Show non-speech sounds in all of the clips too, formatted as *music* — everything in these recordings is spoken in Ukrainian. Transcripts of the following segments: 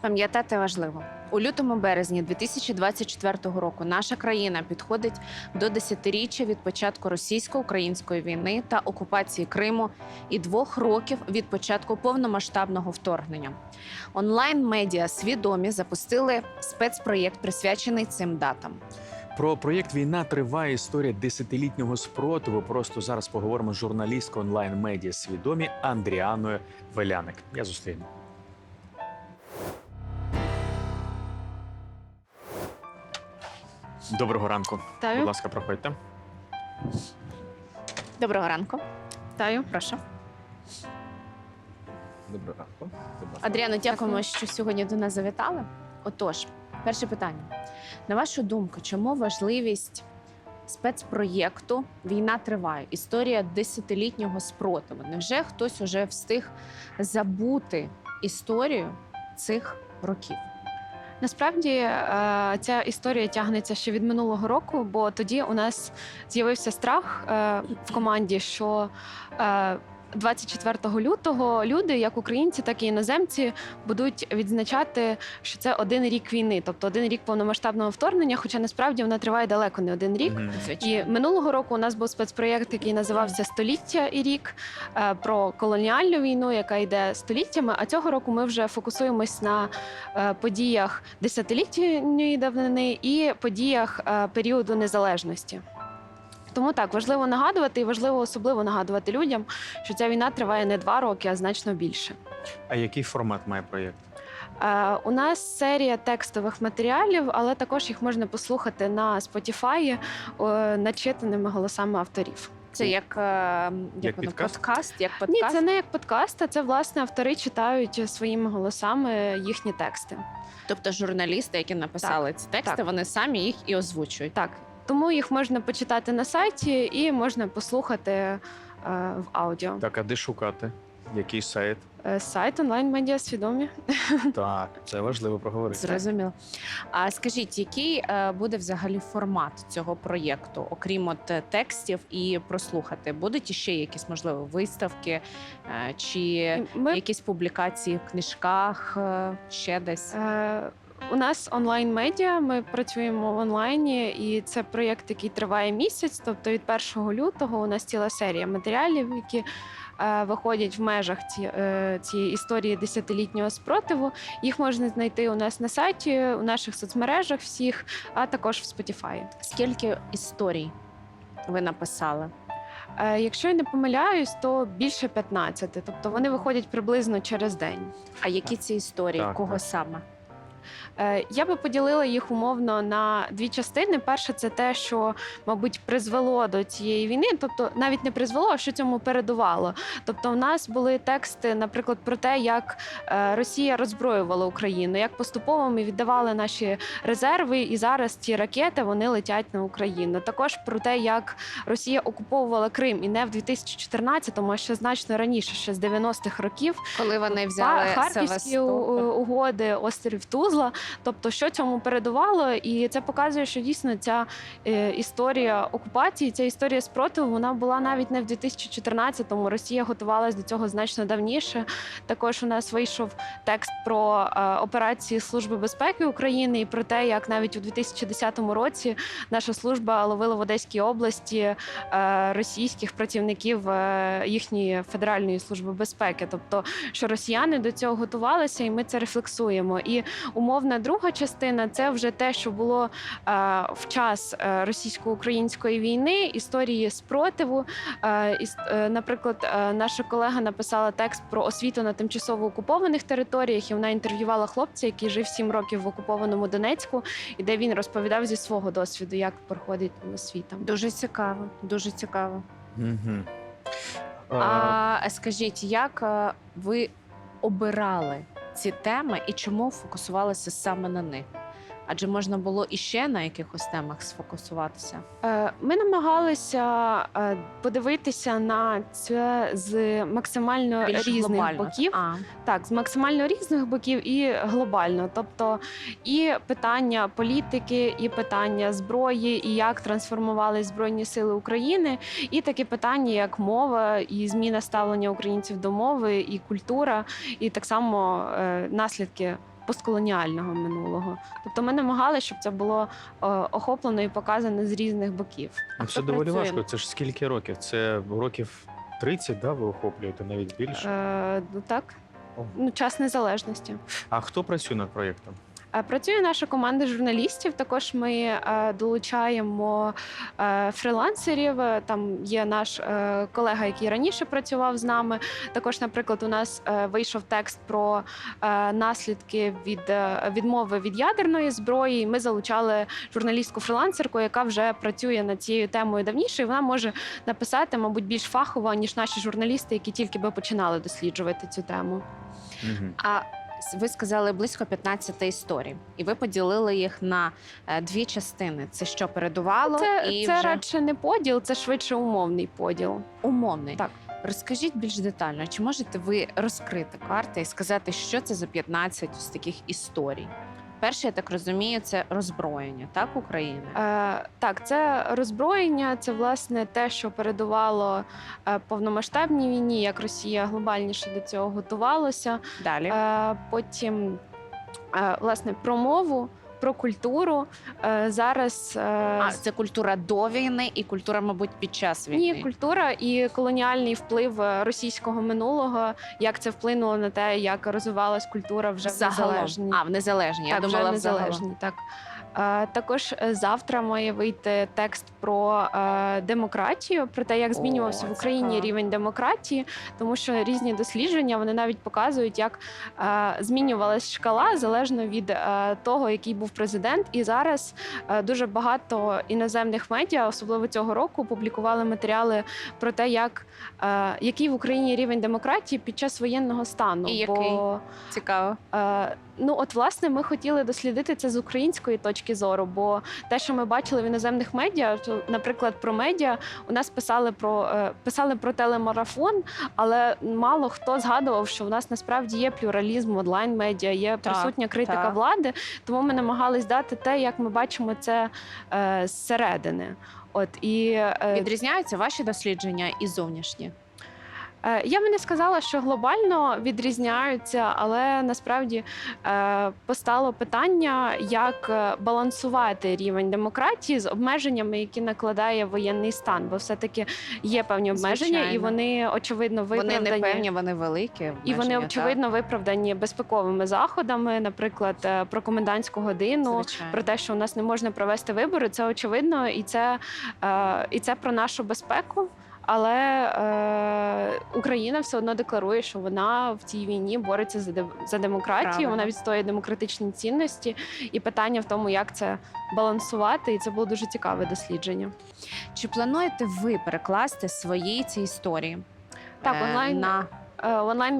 Пам'ятати важливо. У лютому березні 2024 року наша країна підходить до десятиріччя від початку російсько-української війни та окупації Криму і двох років від початку повномасштабного вторгнення. Онлайн-медіа свідомі запустили спецпроєкт, присвячений цим датам. Про проєкт Війна триває історія десятилітнього спротиву. Просто зараз поговоримо з журналісткою онлайн-медіа свідомі Андріаною Веляник. Я зустріну. Доброго ранку. Вітаю. Будь ласка, проходьте. Доброго ранку. Вітаю. Прошу. Доброго ранку. Адріано, дякуємо, що сьогодні до нас завітали. Отож, перше питання. На вашу думку, чому важливість спецпроєкту Війна триває? Історія десятилітнього спротиву. Невже хтось уже встиг забути історію цих років? Насправді е, ця історія тягнеться ще від минулого року, бо тоді у нас з'явився страх е, в команді, що е, 24 лютого люди, як українці, так і іноземці, будуть відзначати, що це один рік війни, тобто один рік повномасштабного вторгнення. Хоча насправді вона триває далеко не один рік. І минулого року у нас був спецпроєкт, який називався Століття і рік е, про колоніальну війну, яка йде століттями. А цього року ми вже фокусуємось на е, подіях десятилітньої давнини і подіях е, періоду незалежності. Тому так важливо нагадувати, і важливо особливо нагадувати людям, що ця війна триває не два роки, а значно більше. А який формат має проєкт? Е, У нас серія текстових матеріалів, але також їх можна послухати на Spotify е, начитаними голосами авторів. Це як, е, як, Як воно, підкаст? подкаст, як Ні, це не як подкаст, а це власне автори читають своїми голосами їхні тексти. Тобто журналісти, які написали ці тексти, так. вони самі їх і озвучують. Так, тому їх можна почитати на сайті і можна послухати е, в аудіо. Так, а де шукати? Який сайт? Е, Сайт онлайн медіа свідомі. *laughs* Так, це важливо проговорити. Зрозуміло. А скажіть, який е, буде взагалі формат цього проєкту, окрім от е, текстів і прослухати? Будуть іще якісь можливо виставки е, чи Ми якісь публікації в книжках, е, ще десь? Е, У нас онлайн медіа. Ми працюємо в онлайні, і це проєкт, який триває місяць. Тобто від 1 лютого у нас ціла серія матеріалів, які е, виходять в межах ці, е, цієї історії десятилітнього спротиву. Їх можна знайти у нас на сайті, у наших соцмережах всіх, а також в Spotify. Скільки історій ви написали? Е, Якщо я не помиляюсь, то більше 15. Тобто вони виходять приблизно через день. А які ці історії? Так, Кого так. саме? Е, Я би поділила їх умовно на дві частини. Перше, це те, що, мабуть, призвело до цієї війни, тобто навіть не призвело, а що цьому передувало. Тобто, у нас були тексти, наприклад, про те, як е, Росія роззброювала Україну, як поступово ми віддавали наші резерви, і зараз ці ракети вони летять на Україну. Також про те, як Росія окуповувала Крим і не в 2014-му, а ще значно раніше, ще з 90-х років. Коли вони взяли Харківські Севастополь? угоди, острів Тузла. Тобто, що цьому передувало, і це показує, що дійсно ця е, історія окупації, ця історія спротиву, вона була навіть не в 2014-му. Росія готувалась до цього значно давніше. Також у нас вийшов текст про е, операції Служби безпеки України і про те, як навіть у 2010 році наша служба ловила в Одеській області е, російських працівників їхньої федеральної служби безпеки. Тобто, що росіяни до цього готувалися, і ми це рефлексуємо. І умовна друга частина це вже те, що було е, в час е, російсько-української війни, історії спротиву. Е, е, наприклад, е, наша колега написала текст про освіту на тимчасово окупованих територіях, і вона інтерв'ювала хлопця, який жив 7 років в окупованому Донецьку, і де він розповідав зі свого досвіду, як проходить освіта. Дуже цікаво, дуже цікаво. Угу. А скажіть, як ви обирали ці теми і чому фокусувалися саме на них? Адже можна було іще на якихось темах сфокусуватися. Е, Ми намагалися е, подивитися на це з максимально Більш різних глобально. боків. А, Так, з максимально різних боків і глобально. Тобто і питання політики, і питання зброї, і як трансформували Збройні Сили України, і такі питання, як мова, і зміна ставлення українців до мови, і культура, і так само е, наслідки. Постколоніального минулого. Тобто ми намагалися, щоб це було е, охоплено і показано з різних боків. А хто Це доволі працює? важко. Це ж скільки років? Це років 30, да, ви охоплюєте, навіть більше. Е, ну так, О. ну час незалежності. А хто працює над проєктом? Е, Працює наша команда журналістів. Також ми е, долучаємо е, фрилансерів. Е, Там є наш колега, який раніше працював з нами. Також, наприклад, у нас вийшов текст про наслідки від відмови від ядерної зброї. Ми залучали журналістку фрилансерку, яка вже працює над цією темою давніше. І вона може написати, мабуть, більш фахово ніж наші журналісти, які тільки би починали досліджувати цю тему. Угу. А ви сказали близько 15 історій, і ви поділили їх на е, дві частини. Це що передувало Це, і це вже радше не поділ, це швидше умовний поділ. умовний. Так. Розкажіть більш детально, чи можете ви розкрити карти і сказати, що це за 15 ось таких історій? Перше, я так розумію, це роззброєння так України. Е, так, це роззброєння, це власне те, що передувало е, повномасштабній війні, як Росія глобальніше до цього готувалася. Далі Е, потім, е, власне, про мову, про культуру. Е, зараз е, а це культура до війни і культура, мабуть, під час війни. Ні, культура і колоніальний вплив е, російського минулого, як це вплинуло на те, як розвивалась культура вже в незалежній. А в незалежній. Я так, думала, в незалежній. Так. Е, Також е, завтра має вийти текст про е, демократію, про те, як О, змінювався в Україні рівень демократії, тому що різні дослідження вони навіть показують, як змінювалась шкала залежно від того, який був президент. І зараз дуже багато іноземних медіа, особливо цього року, публікували матеріали про те, як який в Україні рівень демократії під час воєнного стану. І Бо який? Цікаво. Ну, от, власне, ми хотіли дослідити це з української точки зору, бо те, що ми бачили в іноземних медіа, то, наприклад, про медіа у нас писали про е, писали про телемарафон, але мало хто згадував, що в нас насправді є плюралізм онлайн медіа, є Так, присутня критика так. влади. Тому ми намагались дати те, як ми бачимо це е, зсередини. От і е, Відрізняються ваші дослідження і зовнішні. Е, Я би не сказала, що глобально відрізняються, але насправді е, постало питання, як е, балансувати рівень демократії з обмеженнями, які накладає воєнний стан, бо все-таки є певні обмеження, і вони очевидно Вони не певні, вони великі. І вони очевидно виправдані безпековими заходами, наприклад, про комендантську годину. Звичайно. Про те, що у нас не можна провести вибори, це очевидно, і це, і це про нашу безпеку. Але е, Україна все одно декларує, що вона в цій війні бореться за, де, за демократію. Правильно. Вона відстоює демократичні цінності. І питання в тому, як це балансувати, і це було дуже цікаве дослідження. Чи плануєте ви перекласти свої ці історії? Так, е, онлайн Е, Онлайн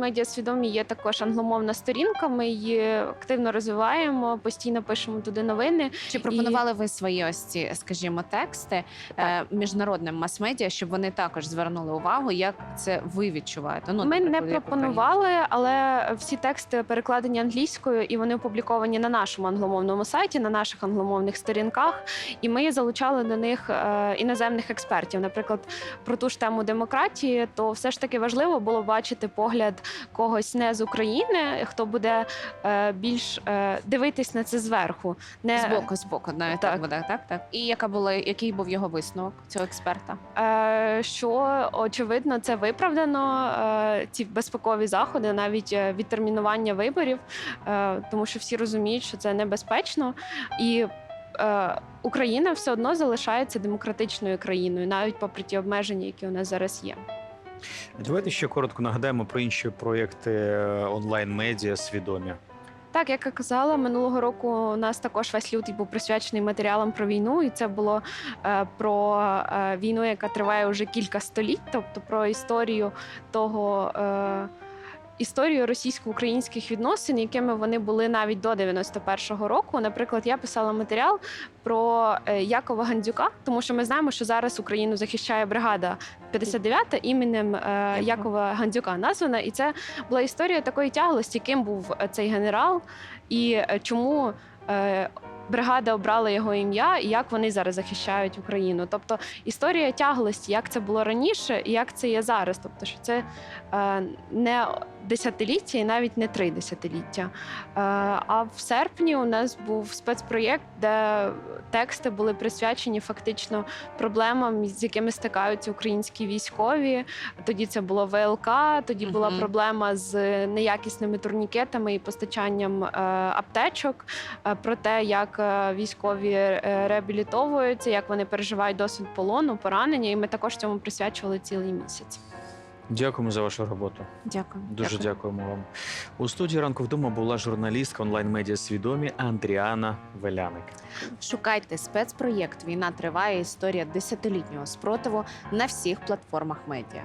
медіа свідомі є також англомовна сторінка. Ми її активно розвиваємо, постійно пишемо туди новини. чи пропонували ви свої ось ці, скажімо, тексти е, міжнародним мас-медіа, щоб вони також звернули увагу, як це ви відчуваєте? Ну Ми не пропонували, але всі тексти перекладені англійською, і вони опубліковані на нашому англомовному сайті, на наших англомовних сторінках. І ми залучали до них е, іноземних експертів. Наприклад, про ту ж тему демократії, то все ж таки важливо було бачити погляд когось не з України, хто буде е, більш е, дивитись на це зверху. Не Збоку, збоку, навіть так. Так. буде, так, так. І яка була, який був його висновок цього експерта? Е, що очевидно це виправдано. е, Ці безпекові заходи, навіть е, відтермінування виборів, е, тому що всі розуміють, що це небезпечно, і е, Україна все одно залишається демократичною країною, навіть попри ті обмеження, які у нас зараз є. Давайте ще коротко нагадаємо про інші проєкти е, онлайн-медіа свідомі. Так, як я казала, минулого року у нас також весь лютий був присвячений матеріалам про війну, і це було е, про е, війну, яка триває вже кілька століть, тобто про історію того. Е, Історію російсько-українських відносин, якими вони були навіть до 91-го року. Наприклад, я писала матеріал про е, Якова Гандзюка, тому що ми знаємо, що зараз Україну захищає бригада 59 іменем е, Якова Гандзюка названа, і це була історія такої тяглості, ким був е, цей генерал, і чому бригада обрала його ім'я і як вони зараз захищають Україну. Тобто історія тяглості, як це було раніше і як це є зараз. Тобто, що це е, не десятиліття і навіть не три десятиліття. Е, а в серпні у нас був спецпроєкт, де тексти були присвячені фактично проблемам, з якими стикаються українські військові. Тоді це було ВЛК, тоді була Мгм. проблема з неякісними турнікетами і постачанням е, аптечок, е, про те, як військові е, реабілітовуються, як вони переживають досвід полону, поранення. І ми також цьому присвячували цілий місяць. Дякуємо за вашу роботу. Дякую. Дуже дякуємо вам. У студії ранку вдома була журналістка онлайн-медіа свідомі Андріана Веляник. Шукайте спецпроєкт Війна триває. Історія десятилітнього спротиву на всіх платформах медіа.